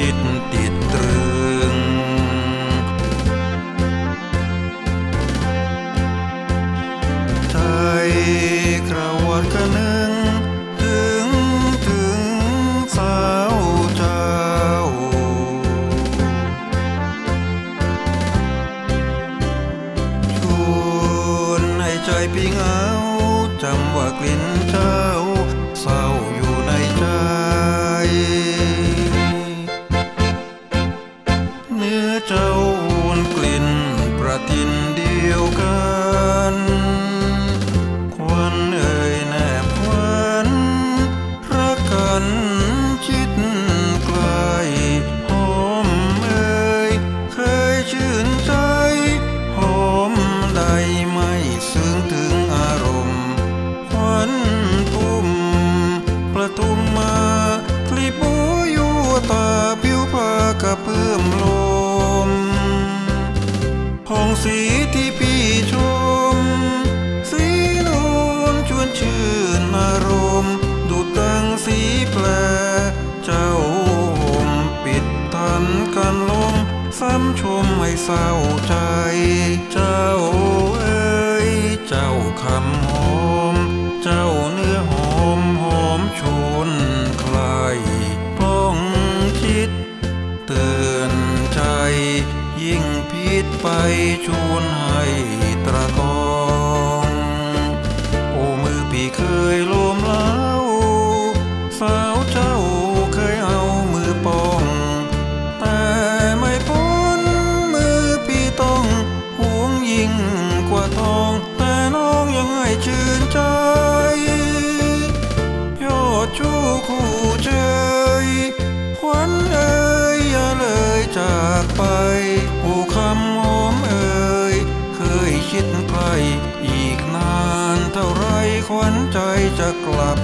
คิดติดตรึง ไทยกระวดกระนึง ถึงถึงสาวเจ้า ชวนให้ใจพี่เหงาจำว่ากลิ่นเจ้าเศร้าอยู่ สีที่พี่ชม สีนูนชวนชื่นอารมณ์ดูตั้งสีแปล เจ้าห่มปิดทันกันลมซ้ำชมให้เศร้าใจ เจ้าเอ้ย เจ้าคำหอม เจ้าเนื้อหอมหอมชวนใคร ยิ่งพิษไปชวนให้ตรากองโอ้มือพี่เคยโลมเล้าสาวเจ้าเคยเอามือปอง แต่ไม่พ้นมือพี่ต้องห่วงยิ่งกว่าทอง แต่น้องยังให้ชื่นใจ ยอดชูคู่ ขวัญใจจะกลับ